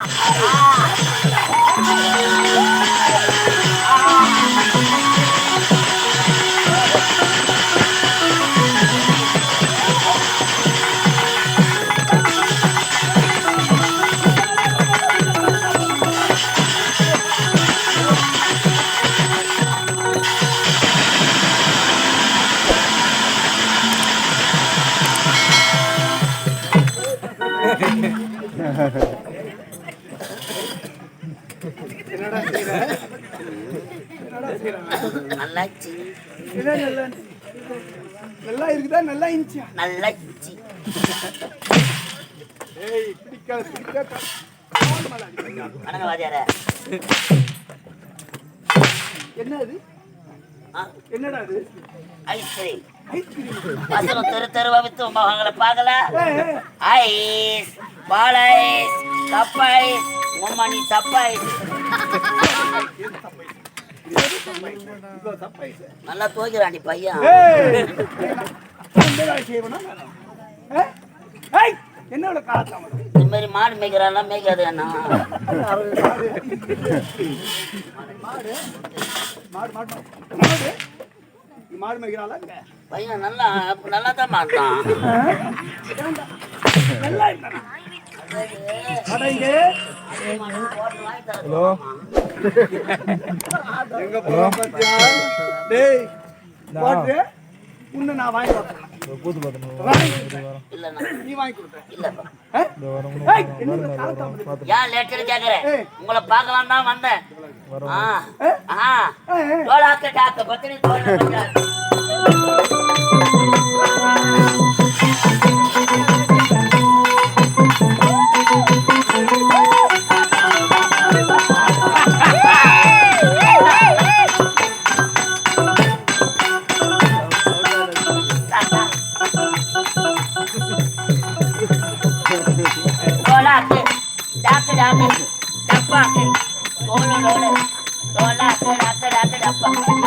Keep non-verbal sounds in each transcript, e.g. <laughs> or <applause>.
நல்லாச்சு <laughs> என்ன நல்லா நல்லா இருக்குதா? நல்லா இருந்துச்சா? நல்லாச்சு. ஏய் பிடிக்காத பிடிக்காத. வணங்க வாதியார என்ன அது? என்னடா அது ஐஸ்கிரீம் ஐஸ்கிரீம் பசங்க தெரு தெருவா வித்து மகங்களை பார்க்கல? ஐஸ் பால் ஐஸ் கப் ஐஸ் உம்மா நீ சப்ப நல்லா தூக்கிறான் நீ பையன் ஏய், என்ன இவ்வளவு இந்த மாதிரி மாடு மேய்க்கிறான் மேய்க்காது என்ன மாடு மாடு மாடு மாடு மாடு மேய்க்கிறாளா பையன் நல்லா நல்லா தான் மாட்டான் நல்லா இருந்தானா? அட இங்க. எங்க பாத்தியா? டேய், வாட்டு, உன்னை நான் வாங்கி கொடுத்தேன். நீ வாங்கி? ஏன் லேட்டர் கேக்குறேன். உங்களை பார்க்கலாம் தான் வந்தேன். ஆ. ஏ? ஆ. ஏய், ஏய். தோலாக்க டாக்க பத்தினி தோல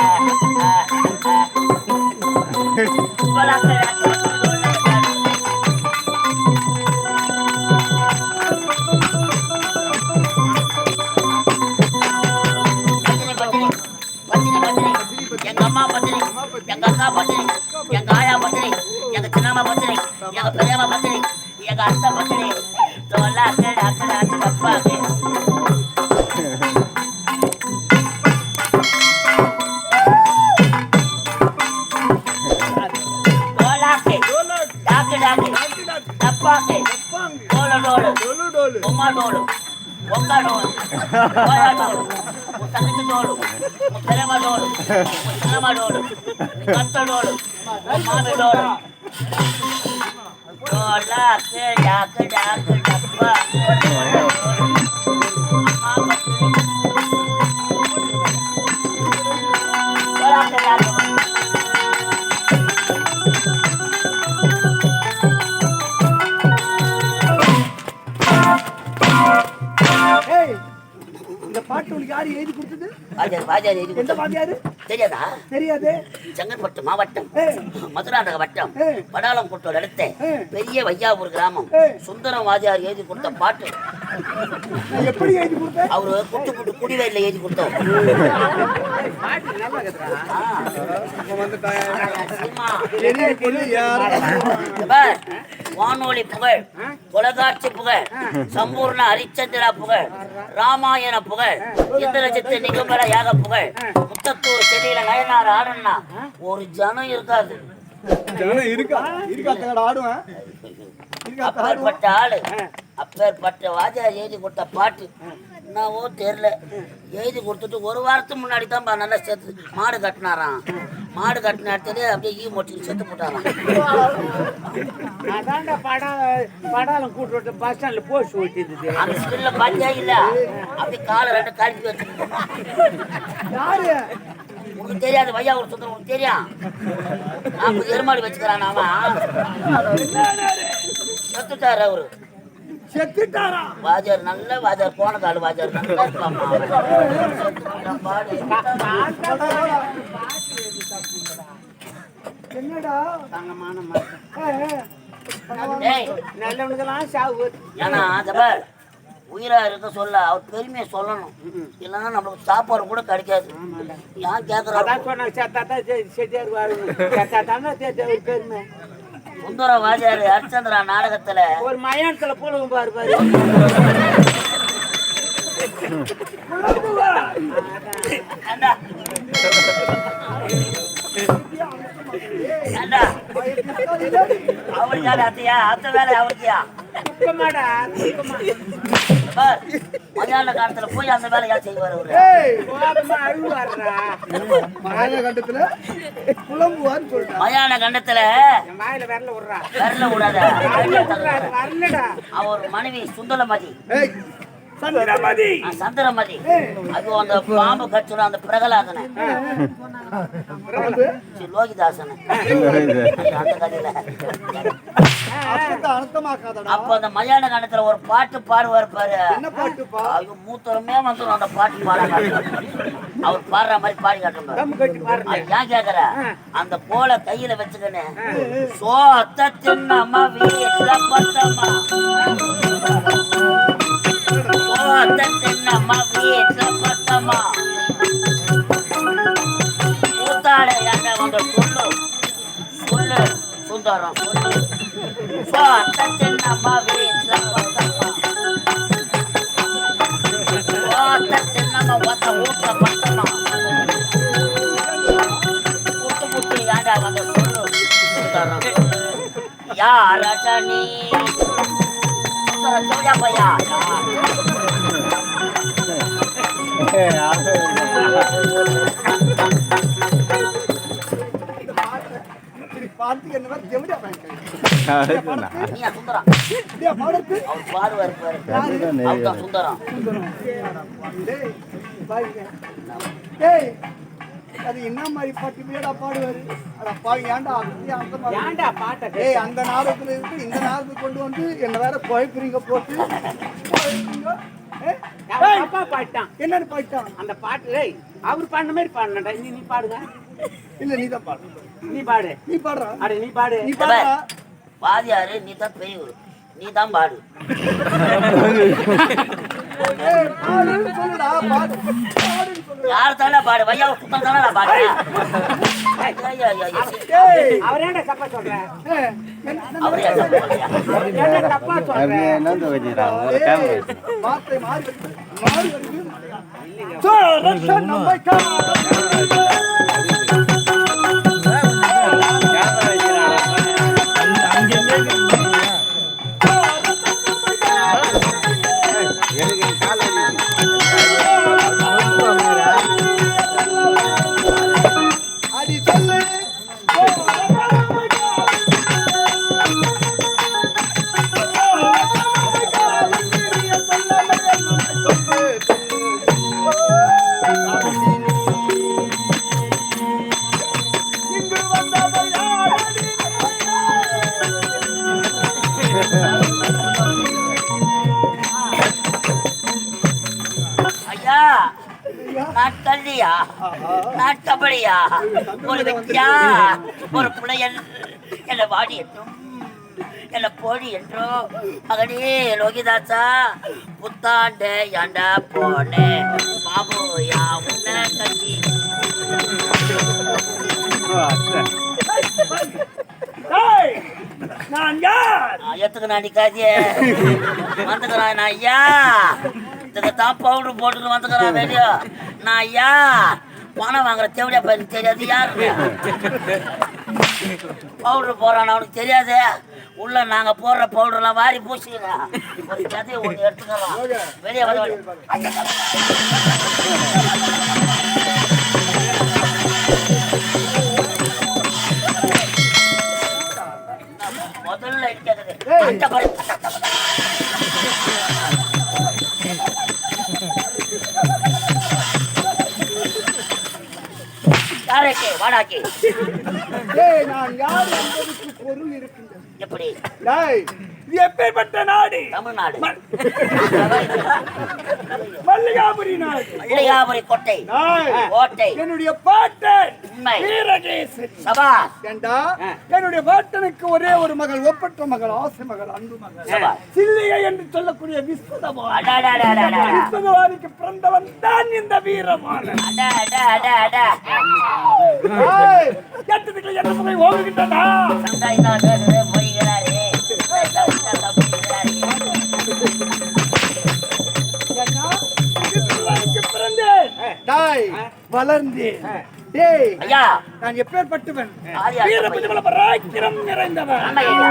<laughs> எங்க அம்மா பத்தினி எங்க அக்கா பத்தினி எங்க ஆயா பத்தினி எங்க சின்னம்மா பத்தினி எங்க பெரியம்மா பத்தினி எங்க அத்தை பத்திரி தோலா டாக்கு டாக்கு டப்பாக்கு தோலாக்கு முக்காடோடு வாயாடோடு தங்கச்சோடு பெருமாடோடு சின்னமாடோடு கத்தடோடு மாமிடோடு டோலா டாக்கு டாக்கு டப்பா பாட்டு உனக்கு யாரு எழுதி கொடுத்தது? வாஜார் வாஜார் எழுதி எந்த கொடுத்தா வாத்தியாரு? தெரியாதா? தெரியாதே. செங்கல்பட்டு மாவட்டம் ஏய், மதுராந்தக வட்டம். படாளம்புத்தூர் அடுத்த ஏய். பெரிய வையாபூர் கிராமம். சுந்தரம் வாஜார் எழுதி கொடுத்த பாட்டு. எப்படி எழுதி கொடுத்தேன்? அவரு குட்டு குட்டு குடிவயல்ல எழுதி கொடுத்தோம் சினிமா. வானொலி புகழ் தொலைக்காட்சி புகழ் சம்பூர்ண ஹரிச்சந்திரா புகழ் ராமாயண புகழ் இந்திரஜித்து நிகம்பர யாக புகழ் முத்தத்தூர் செடியில நயனார் ஆடுனா ஒரு ஜனம் இருக்காது. அப்பேற்பட்ட ஆளு அப்பேற்பட்ட வாஜார் எழுதி கொடுத்த பாட்டு. என்னவோ தெரியல. எழுதி கொடுத்துட்டு ஒரு வாரத்துக்கு முன்னாடி தான் நல்லா செத்து மாடு கட்டினாராம். மாடு கட்டின இடத்துல அப்படியே ஈ மொட்டிக்கு செத்து போட்டாராம். அதான்டா படம் படாலம் கூட்டு பஸ் ஸ்டாண்ட்ல போஸ்ட் ஓட்டிருந்தது அந்த ஸ்பில்ல பாத்தியா இல்ல. அப்படியே காலை ரெண்டு கழிச்சு வச்சு. யாரு? உனக்கு தெரியாது வையா ஒரு சுந்தரம் உனக்கு தெரியும். நாற்பது எருமாடி வச்சுக்கிறான் அவன்? செத்துட்டாரு அவரு. செத்துட்டாரா? வாஜார் நல்ல வாஜார். போன காடு வாஜார். என்னடா? தங்கமான நல்லவனுக்கெல்லாம் சாவு. ஏன்னா ஜபர் உயிரா இருக்க சொல்ல அவர் பெருமையை சொல்லணும். இல்லைன்னா நம்மளுக்கு சாப்பாடு கூட கிடைக்காது. ஏன் கேட்குறா அதான் சொன்னாங்க செத்தாத்தா செட்டியார் வாழணும் செத்தாத்தானே பெருமை. சுந்தர வாஜாரி ஹரிச்சந்திரா நாடகத்துல ஒரு மயானத்துல புழுகும் பாரு பாரு ஏண்டா? ஏண்டா? அத்தையா அத்தை வேலை அவருக்கியா மதியான காலத்துல போய் அந்த வேலையா செய்வார் அவரு மயான கண்டத்துல விரல விடாத அவர் மனைவி சுந்தரமதி சந்திரமதி. ஆ, சந்திரமதி. அது அந்த பாம்பு கச்சுன அந்த பிரகலாதனை. லோகிதாசன். அந்த கதையில அப்ப அந்த மயான காலத்துல ஒரு பாட்டு பாடுவார் பாரு. ஐயோ மூத்தரமே வந்துடும் அந்த பாட்டு பாட அவர் பாடுற மாதிரி பாடி காட்டும் பாரு தம்மு கட்டி பாருங்க. அது ஏன் கேக்குற? அந்த போல கையில வச்சுக்கன்னு சோத்த தின்னம்மா வீட்டுல பத்தம்மா. வீட்டுல பத்தம்மா கூத்தாட என்ன வந்து சொல்லு சொல்லு சுந்தரம் சொல்லு சோத்த தின்னம்மா வீட்டுல பத்தம்மா சோத்த தின்னம்மா ஒத்த ஊட்ட பத்தம்மா முட்டு முட்டு ஏண்டா வந்து சொல்லு சுந்தரம். யாரடா நீ? சுந்தரம் சொல்லியா பையா? அது என்ன மாதிரி பாட்டு பாடுவாரு. ஏன்டா அந்த மாதிரி பாட்டை ஏய் அந்த நாடகத்துல இருந்து இந்த நாடகத்துக்கு கொண்டு வந்து என்ன வேற குழப்புறீங்க போட்டு அப்பா பாட்டான் என்னன்னு பாட்டான் அந்த பாட்டு அவர் பாடின மாதிரி பாடணும்டா நீ நீ பாடுங்க இல்ல நீ தான் பாடு. நீ பாடு. நீ பாடுறா. அட நீ பாடு. நீ பாடுறா. வாதியாரு நீ தான் பெரியவர் நீ தான் பாடு. பாடு. யார் தானே பாடு? சுத்தம் தானே நான் பாடுறேன்? அவர் தப்பா என்ன- தப்பா மாறி வருது நாட்கள்லியா நாட்கபடியா ஒரு வெற்றியா ஒரு பிள்ளையன் என்னை வாடி என்றும் என்னை போடி என்றோ மகனே லோகிதாசா புத்தாண்டு ஏண்டா போனே? பாபுயா உன்ன கட்சி நான் யார்? நான் நிக்காதே வந்துக்கிறேன் நான் ஐயா. இதுக்கு தான் பவுடர் போட்டுன்னு வந்துக்கிறேன் வெளியோ நான் ஐயா. பணம் வாங்குற தேவையா பயிருக்கு தெரியாது. யாரு? பவுடர் போடுறான் அவனுக்கு தெரியாது. உள்ள நாங்க போடுற பவுடர்லாம் வாரி பூசிக்கிறோம் ஒரு கதையை ஒன்று எடுத்துக்கலாம். வெளியே வர நான் யார் என்பதற்கு பொருள் இருக்கின்றது? எப்படி? எப்பேற்பட்ட நாடு? தமிழ்நாடு. மல்லிகாபுரி நாடு. மல்லிகாபுரி கோட்டை. கோட்டை. என்னுடைய பாட்டன் உண்மை. வீரகேசரி சபாஸ். ஏண்டா. என்னுடைய பாட்டனுக்கு ஒரே ஒரு மகள் ஒப்பற்ற மகள் ஆசை மகள் அன்பு மகள். சபா. சில்லிகை என்று சொல்லக்கூடிய. விஸ்வதவானிக்கு பிறந்தவன் தான் இந்த வீரமானன். அடா, அடா, அடா, அடா. ஏய், எட்டத்துக்கு எட்டு முறை ஓடுகின்றனா டாய் வளர்ந்தேன். டேய் ஐயா. நான் எப்பேற்பட்டவன்? பராக்கிரம் நிறைந்தவன். ஆமா ஐயா.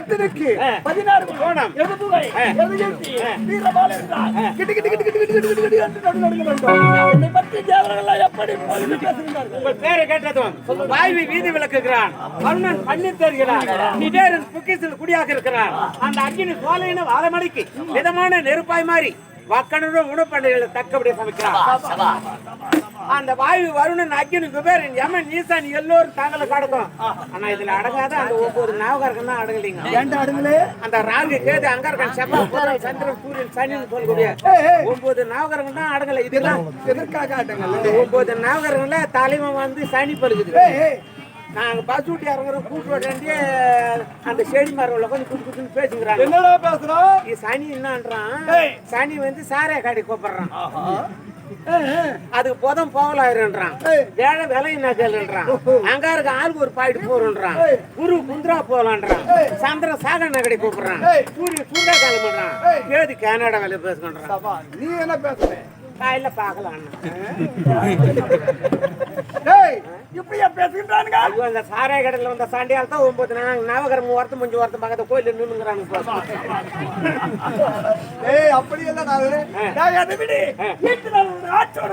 எத்தனைக்கு ஆ. பதினாறு கோணம். எழுபத்தி வீரபால என்றார் கிட்டு கிட்டு கிட்டு கிட்டு கிட்டு கிட்டு கிட்டு என்று நடு நடுங்க வேண்டும் என்னை பற்றி தேவர்கள் எப்படி பேசுகிறார்கள் உங்கள் பேரை கேட்டதும் வாய்வி வீதி விளக்குகிறான். அருணன் பண்ணி தருகிறான் நிடேரன் புக்கிசில் குடியாக இருக்கிறான். அந்த அக்கினி சோலையின வாழமடிக்கு மிதமான நெருப்பாய் மாறி வக்கனுடன் உணப்பண்டைகளை தக்கபடி சமைக்கிறான். அந்த வாயு வருணன் அக்கினி குபேரன் யமன் ஈசான் எல்லோரும் தாங்களை கடக்கும். ஆனா இதுல அடங்காத அந்த ஒவ்வொரு நாவகர்கள் தான் அடங்கலைங்க ஏண்டா அடுங்களே அந்த ராகு கேது அங்கர்கன் செவ்வாய் புதன் சந்திரன் சூரியன் சனின்னு சொல்லக்கூடிய. ஒன்பது நாவகர்கள் தான் அடங்கலை. இதெல்லாம் எதற்காக அந்த ஒன்பது நாவகர்கள்ல தலைவன் வந்து சனி பழுகுது நாங்க பஸ் விட்டு இறங்குற கூட்டு வேண்டிய அந்த செடி மரம்ல கொஞ்சம் குத்து குத்துன்னு பேசுங்கிறாங்க என்னடா பேசுறோம் சனி என்னன்றான். சனி வந்து சாரைய காடி கூப்பிடுறான். அதுக்கு புதம் போகலாயிருன்றான். வேலை விலை நகல்ன்றான் அங்க இருக்க ஆளுக்கு ஒரு பாயிட்டு போறன்றான். குரு குந்திரா போலான்றான். ஏய். சந்திரன் சாக நகடி கூப்பிடுறான். ஏய். சூரியன் சூண்டா கிளம்புறான் ஏய். கேது கனடா வேலை பேசுறான் நீ என்ன பேசுற? காலையில பாக்கலாம் இப்படியா பேசுகின்றானுங்க? ஐயோ அந்த சாராய கடையில வந்த சண்டையால் தான் ஒன்பது நாள் நவகரம் ஒருத்தம் கொஞ்சம் ஒருத்தம் பக்கத்து கோயில நின்னுங்கிறாங்க ஏய் அப்படி இல்ல நான். அதை விடு. வீட்டுல ஆற்றோட